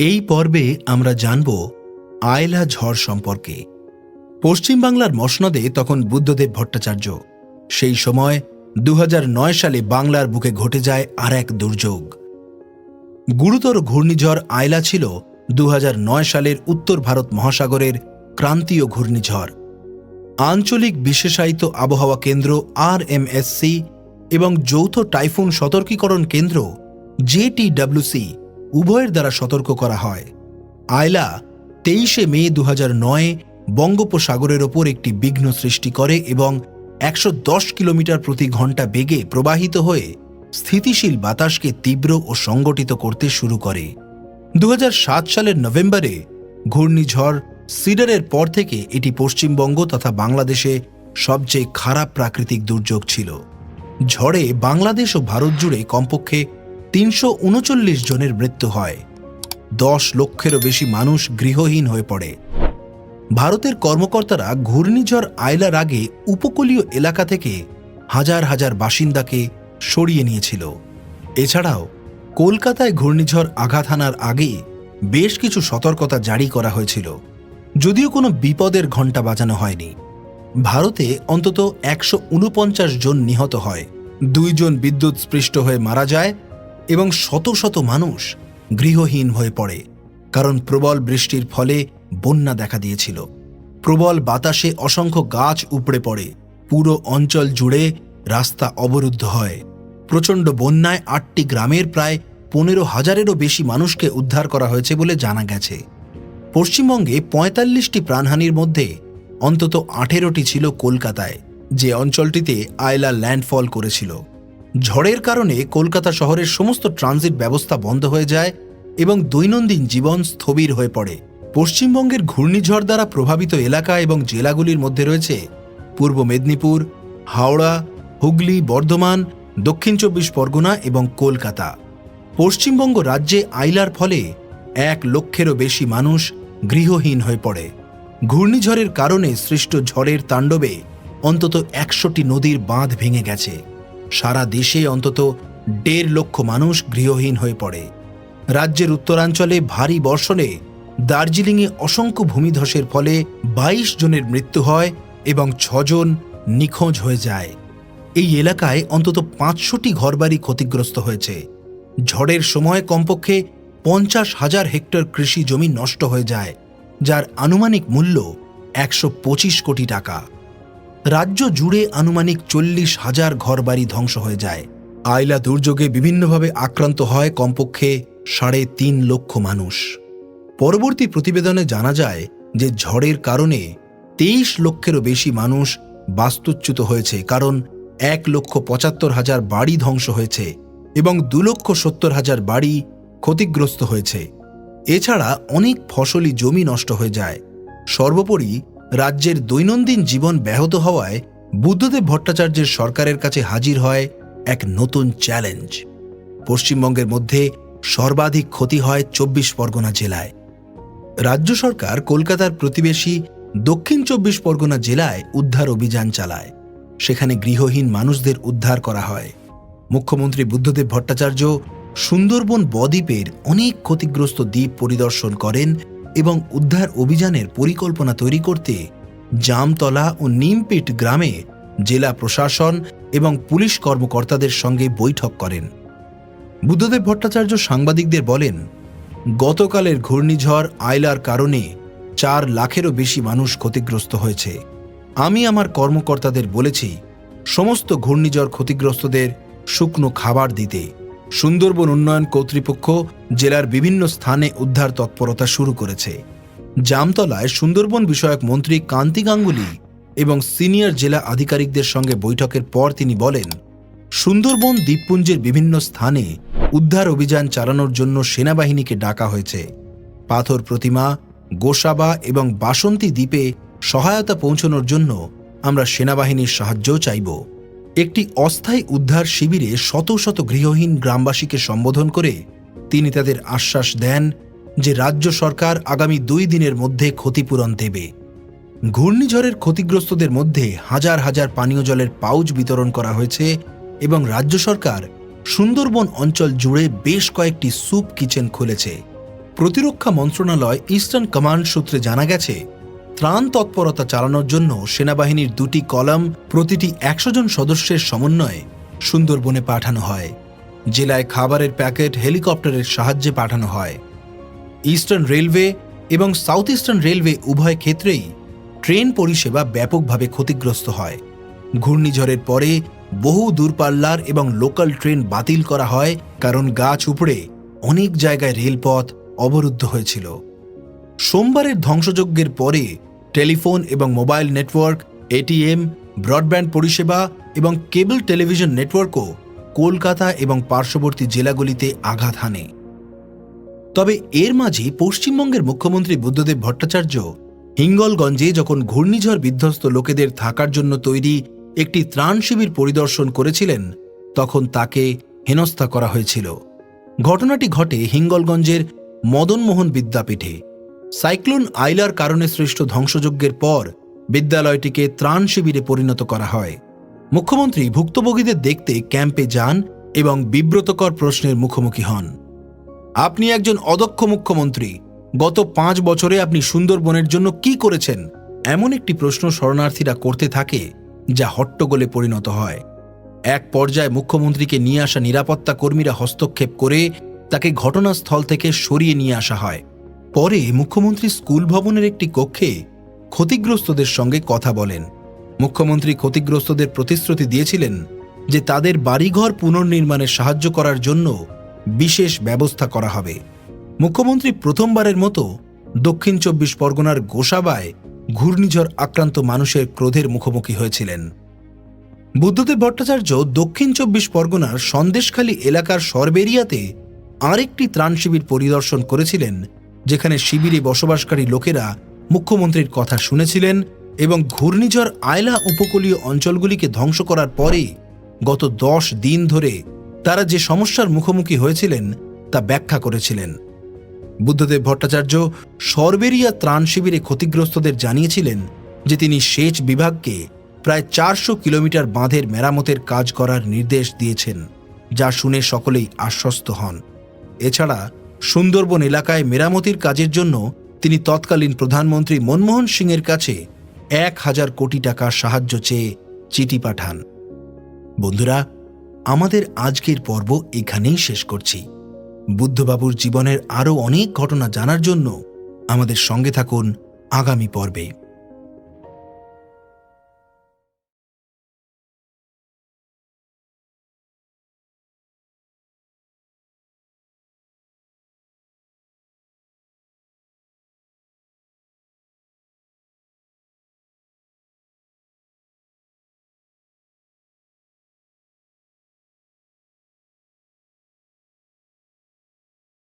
এই পর্বে আমরা জানব আয়লা ঝড় সম্পর্কে। পশ্চিমবাংলার মসনদে তখন বুদ্ধদেব ভট্টাচার্য। সেই সময় দু হাজার নয় সালে বাংলার বুকে ঘটে যায় আর এক দুর্যোগ। গুরুতর ঘূর্ণিঝড় আয়লা ছিল দু হাজার নয় সালের উত্তর ভারত মহাসাগরের ক্রান্তীয় ঘূর্ণিঝড়। আঞ্চলিক বিশেষায়িত আবহাওয়া কেন্দ্র আর এবং যৌথ টাইফুন সতর্কীকরণ কেন্দ্র জেটিডব্লিউসি উভয়ের দ্বারা সতর্ক করা হয়। আয়লা তেইশে মে দু নয় বঙ্গোপসাগরের ওপর একটি বিঘ্ন সৃষ্টি করে এবং একশো দশ কিলোমিটার প্রতি ঘণ্টা বেগে প্রবাহিত হয়ে স্থিতিশীল বাতাসকে তীব্র ও সংগঠিত করতে শুরু করে। দু হাজার সাত সালের নভেম্বরে ঘূর্ণিঝড় সিডারের পর থেকে এটি পশ্চিমবঙ্গ তথা বাংলাদেশে সবচেয়ে খারাপ প্রাকৃতিক দুর্যোগ ছিল। ঝড়ে বাংলাদেশ ও ভারত জুড়ে কমপক্ষে তিনশো উনচল্লিশ জনের মৃত্যু হয়। দশ লক্ষেরও বেশি মানুষ গৃহহীন হয়ে পড়ে। ভারতের কর্মকর্তারা ঘূর্ণিঝড় আয়লার আগে উপকূলীয় এলাকা থেকে হাজার হাজার বাসিন্দাকে সরিয়ে নিয়েছিল। এছাড়াও কলকাতায় ঘূর্ণিঝড় আঘাত হানার আগে বেশ কিছু সতর্কতা জারি করা হয়েছিল। যদিও কোনো বিপদের ঘণ্টা বাজানো হয়নি। ভারতে অন্তত একশো উনপঞ্চাশ জন নিহত হয়। দুইজন বিদ্যুৎ স্পৃষ্ট হয়ে মারা যায়। এবং শত শত মানুষ গৃহহীন হয়ে পড়ে, কারণ প্রবল বৃষ্টির ফলে বন্যা দেখা দিয়েছিল। প্রবল বাতাসে অসংখ্য গাছ উপড়ে পড়ে, পুরো অঞ্চল জুড়ে রাস্তা অবরুদ্ধ হয়। প্রচণ্ড বন্যায় আটটি গ্রামের প্রায় পনেরো হাজারেরও বেশি মানুষকে উদ্ধার করা হয়েছে বলে জানা গেছে। পশ্চিমবঙ্গে পঁয়তাল্লিশটি প্রাণহানির মধ্যে অন্তত আঠেরোটি ছিল কলকাতায়, যে অঞ্চলটিতে আয়লা ল্যান্ডফল করেছিল। ঝড়ের কারণে কলকাতা শহরের সমস্ত ট্রানজিট ব্যবস্থা বন্ধ হয়ে যায় এবং দৈনন্দিন জীবন স্থবির হয়ে পড়ে। পশ্চিমবঙ্গের ঘূর্ণিঝড় দ্বারা প্রভাবিত এলাকা এবং জেলাগুলির মধ্যে রয়েছে পূর্ব মেদিনীপুর, হাওড়া, হুগলি, বর্ধমান, দক্ষিণ চব্বিশ পরগনা এবং কলকাতা। পশ্চিমবঙ্গ রাজ্যে আইলার ফলে এক লক্ষেরও বেশি মানুষ গৃহহীন হয়ে পড়ে। ঘূর্ণিঝড়ের কারণে সৃষ্ট ঝড়ের তাণ্ডবে অন্তত একশোটি নদীর বাঁধ ভেঙে গেছে। সারা দেশে অন্তত দেড় লক্ষ মানুষ গৃহহীন হয়ে পড়ে। রাজ্যের উত্তরাঞ্চলে ভারী বর্ষণে দার্জিলিংয়ে অসংখ্য ভূমিধসের ফলে ২২ জনের মৃত্যু হয় এবং ছজন নিখোঁজ হয়ে যায়। এই এলাকায় অন্তত পাঁচশোটি ঘরবাড়ি ক্ষতিগ্রস্ত হয়েছে। ঝড়ের সময় কমপক্ষে পঞ্চাশ হাজার হেক্টর কৃষি জমি নষ্ট হয়ে যায়, যার আনুমানিক মূল্য একশো পঁচিশ কোটি টাকা। রাজ্য জুড়ে আনুমানিক চল্লিশ হাজার ঘরবাড়ি ধ্বংস হয়ে যায়। আইলা দুর্যোগে বিভিন্নভাবে আক্রান্ত হয় কমপক্ষে সাড়ে তিন লক্ষ মানুষ। পরবর্তী প্রতিবেদনে জানা যায় যে ঝড়ের কারণে তেইশ লক্ষেরও বেশি মানুষ বাস্তুচ্যুত হয়েছে, কারণ এক লক্ষ পঁচাত্তর হাজার বাড়ি ধ্বংস হয়েছে এবং দু লক্ষ সত্তর হাজার বাড়ি ক্ষতিগ্রস্ত হয়েছে। এছাড়া অনেক ফসলি জমি নষ্ট হয়ে যায়। সর্বোপরি রাজ্যের দৈনন্দিন জীবন ব্যাহত হওয়ায় বুদ্ধদেব ভট্টাচার্যের সরকারের কাছে হাজির হয় এক নতুন চ্যালেঞ্জ। পশ্চিমবঙ্গের মধ্যে সর্বাধিক ক্ষতি হয় চব্বিশ পরগনা জেলায়। রাজ্য সরকার কলকাতার প্রতিবেশী দক্ষিণ চব্বিশ পরগনা জেলায় উদ্ধার অভিযান চালায়। সেখানে গৃহহীন মানুষদের উদ্ধার করা হয়। মুখ্যমন্ত্রী বুদ্ধদেব ভট্টাচার্য সুন্দরবন বদ্বীপের অনেক ক্ষতিগ্রস্ত দ্বীপ পরিদর্শন করেন এবং উদ্ধার অভিযানের পরিকল্পনা তৈরি করতে জামতলা ও নিমপিট গ্রামে জেলা প্রশাসন এবং পুলিশ কর্মকর্তাদের সঙ্গে বৈঠক করেন। বুদ্ধদেব ভট্টাচার্য সাংবাদিকদের বলেন, গতকালের ঘূর্ণিঝড় আয়লার কারণে চার লাখেরও বেশি মানুষ ক্ষতিগ্রস্ত হয়েছে। আমি আমার কর্মকর্তাদের বলেছি, সমস্ত ঘূর্ণিঝড় ক্ষতিগ্রস্তদের শুকনো খাবার দিতে সুন্দরবন উন্নয়ন কর্তৃপক্ষ জেলার বিভিন্ন স্থানে উদ্ধার তৎপরতা শুরু করেছে। জামতলায় সুন্দরবন বিষয়ক মন্ত্রী কান্তি গাঙ্গুলি এবং সিনিয়র জেলা আধিকারিকদের সঙ্গে বৈঠকের পর তিনি বলেন, সুন্দরবন দ্বীপপুঞ্জের বিভিন্ন স্থানে উদ্ধার অভিযান চালানোর জন্য সেনাবাহিনীকে ডাকা হয়েছে। পাথর প্রতিমা, গোসাবা এবং বাসন্তী দ্বীপে সহায়তা পৌঁছানোর জন্য আমরা সেনাবাহিনীর সাহায্যও চাইব। একটি অস্থায়ী উদ্ধার শিবিরে শত শত গৃহহীন গ্রামবাসীকে সম্বোধন করে তিনি তাদের আশ্বাস দেন যে রাজ্য সরকার আগামী দুই দিনের মধ্যে ক্ষতিপূরণ দেবে। ঘূর্ণিঝড়ের ক্ষতিগ্রস্তদের মধ্যে হাজার হাজার পানীয় জলের পাউচ বিতরণ করা হয়েছে এবং রাজ্য সরকার সুন্দরবন অঞ্চল জুড়ে বেশ কয়েকটি স্যুপ কিচেন খুলেছে। প্রতিরক্ষা মন্ত্রণালয় ইস্টার্ন কমান্ড সূত্রে জানা গেছে ত্রাণ তৎপরতা চালানোর জন্য সেনাবাহিনীর দুটি কলাম প্রতিটি একশো জন সদস্যের সমন্বয়ে সুন্দরবনে পাঠানো হয়। জেলায় খাবারের প্যাকেট, হেলিকপ্টারের সাহায্যে পাঠানো হয়। ইস্টার্ন রেলওয়ে এবং সাউথ ইস্টার্ন রেলওয়ে উভয় ক্ষেত্রেই ট্রেন পরিষেবা ব্যাপকভাবে ক্ষতিগ্রস্ত হয়। ঘূর্ণিঝড়ের পরে বহু দূরপাল্লার এবং লোকাল ট্রেন বাতিল করা হয় কারণ গাছ উপড়ে অনেক জায়গায় রেলপথ অবরুদ্ধ হয়েছিল। সোমবারের ধ্বংসযজ্ঞের পরে টেলিফোন এবং মোবাইল নেটওয়ার্ক, এটিএম, ব্রডব্যান্ড পরিষেবা এবং কেবল টেলিভিশন নেটওয়ার্কও কলকাতা এবং পার্শ্ববর্তী জেলাগুলিতে আঘাত হানে। তবে এর মাঝে পশ্চিমবঙ্গের মুখ্যমন্ত্রী বুদ্ধদেব ভট্টাচার্য হিঙ্গলগঞ্জে যখন ঘূর্ণিঝড় বিধ্বস্ত লোকেদের থাকার জন্য তৈরি একটি ত্রাণ শিবির পরিদর্শন করেছিলেন, তখন তাকে হেনস্থা করা হয়েছিল। ঘটনাটি ঘটে হিঙ্গলগঞ্জের মদনমোহন বিদ্যাপীঠে। সাইক্লোন আইলার কারণে সৃষ্ট ধ্বংসযজ্ঞের পর বিদ্যালয়টিকে ত্রাণ শিবিরে পরিণত করা হয়। মুখ্যমন্ত্রী ভুক্তভোগীদের দেখতে ক্যাম্পে যান এবং বিব্রতকর প্রশ্নের মুখোমুখি হন। আপনি একজন অদক্ষ মুখ্যমন্ত্রী, গত পাঁচ বছরে আপনি সুন্দরবনের জন্য কি করেছেন? এমন একটি প্রশ্ন শরণার্থীরা করতে থাকে, যা হট্টগোলে পরিণত হয়। এক পর্যায়ে মুখ্যমন্ত্রীকে নিয়ে আসা নিরাপত্তা কর্মীরা হস্তক্ষেপ করে তাকে ঘটনাস্থল থেকে সরিয়ে নিয়ে আসা হয়। পরে মুখ্যমন্ত্রী স্কুল ভবনের একটি কক্ষে ক্ষতিগ্রস্তদের সঙ্গে কথা বলেন। মুখ্যমন্ত্রী ক্ষতিগ্রস্তদের প্রতিশ্রুতি দিয়েছিলেন যে তাদের বাড়িঘর পুনর্নির্মাণে সাহায্য করার জন্য বিশেষ ব্যবস্থা করা হবে। মুখ্যমন্ত্রী প্রথমবারের মতো দক্ষিণ চব্বিশ পরগনার গোসাবায় ঘূর্ণিঝড় আক্রান্ত মানুষের ক্রোধের মুখোমুখি হয়েছিলেন। বুদ্ধদেব ভট্টাচার্য দক্ষিণ চব্বিশ পরগনার সন্দেশখালী এলাকার সরবেরিয়াতে আরেকটি ত্রাণ শিবির পরিদর্শন করেছিলেন যেখানে শিবিরে বসবাসকারী লোকেরা মুখ্যমন্ত্রীর কথা শুনেছিলেন এবং ঘূর্ণিঝড় আয়লা উপকূলীয় অঞ্চলগুলিকে ধ্বংস করার পরে গত দশ দিন ধরে তারা যে সমস্যার মুখোমুখি হয়েছিলেন তা ব্যাখ্যা করেছিলেন। বুদ্ধদেব ভট্টাচার্য সরবেরিয়া ত্রাণ শিবিরে ক্ষতিগ্রস্তদের জানিয়েছিলেন যে তিনি সেচ বিভাগকে প্রায় চারশো কিলোমিটার বাঁধের মেরামতের কাজ করার নির্দেশ দিয়েছেন, যা শুনে সকলেই আশ্বস্ত হন। এছাড়া সুন্দরবন এলাকায় মেরামতির কাজের জন্য তিনি তৎকালীন প্রধানমন্ত্রী মনমোহন সিংয়ের কাছে এক হাজার কোটি টাকা সাহায্য চেয়ে চিঠি পাঠান। বন্ধুরা, আমাদের আজকের পর্ব এখানেই শেষ করছি। বুদ্ধবাবুর জীবনের আরও অনেক ঘটনা জানার জন্য আমাদের সঙ্গে থাকুন আগামী পর্বে।